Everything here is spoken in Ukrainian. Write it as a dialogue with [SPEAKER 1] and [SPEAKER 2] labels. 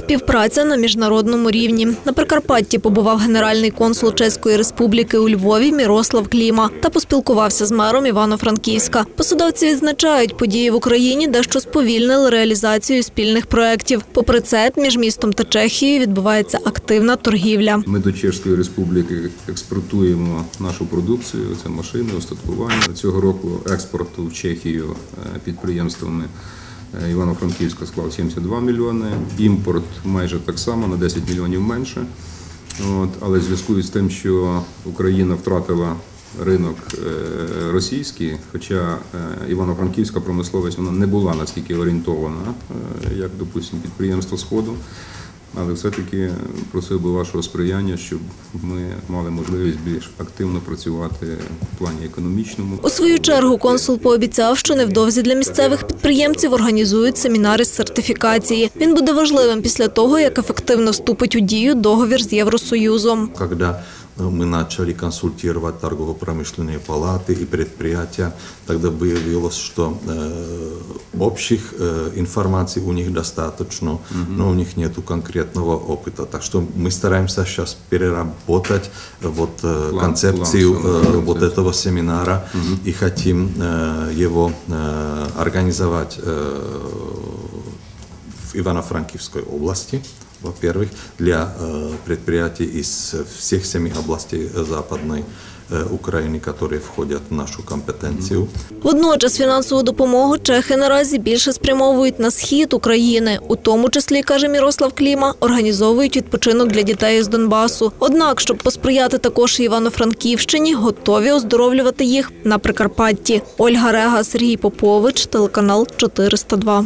[SPEAKER 1] Співпраця на міжнародному рівні. На Прикарпатті побував генеральний консул Чеської республіки у Львові Мірослав Кліма та поспілкувався з мером Івано-Франківська. Посадовці відзначають, події в Україні дещо сповільнили реалізацію спільних проєктів. Попри це, між містом та Чехією відбувається активна торгівля.
[SPEAKER 2] Ми до Чешської республіки експортуємо нашу продукцію. Це машини, устаткування. Цього року експорту в Чехію е, підприємствами Івано-Франківська склав 72 мільйони. Імпорт майже так само на 10 мільйонів менше. От, але зв'язку із тим, що Україна втратила ринок е, російський, хоча е, Івано-Франківська промисловість вона не була настільки орієнтована, е, як, допустимо, підприємство Сходу. Але все-таки просив би вашого сприяння, щоб ми мали можливість більш активно працювати в плані економічному.
[SPEAKER 1] У свою чергу консул пообіцяв, що невдовзі для місцевих підприємців організують семінари з сертифікації. Він буде важливим після того, як ефективно вступить у дію договір з Євросоюзом.
[SPEAKER 3] Когда мы начали консультировать торгово-промышленные палаты и предприятия, тогда выявилось, что э, общих э, информаций у них достаточно, но у них нет конкретного опыта. Так что мы стараемся сейчас переработать э, вот, э,
[SPEAKER 2] План-
[SPEAKER 3] концепцию
[SPEAKER 2] план
[SPEAKER 3] э,
[SPEAKER 2] самого
[SPEAKER 3] вот
[SPEAKER 2] процесса.
[SPEAKER 3] этого семинара и хотим э, его э, организовать э, в Ивано-Франкивской области, во-первых, для э, предприятий из всех семи областей э, Западной э, Украины, которые входят в нашу компетенцию.
[SPEAKER 1] Водночас фінансову допомогу чехи наразі більше спрямовують на схід України, у тому числі, каже Мірослав Кліма, організовують відпочинок для дітей з Донбасу. Однак, щоб посприяти також і Івано-Франківщині, готові оздоровлювати їх на Прикарпатті. Ольга Рега, Сергій Попович, телеканал 402.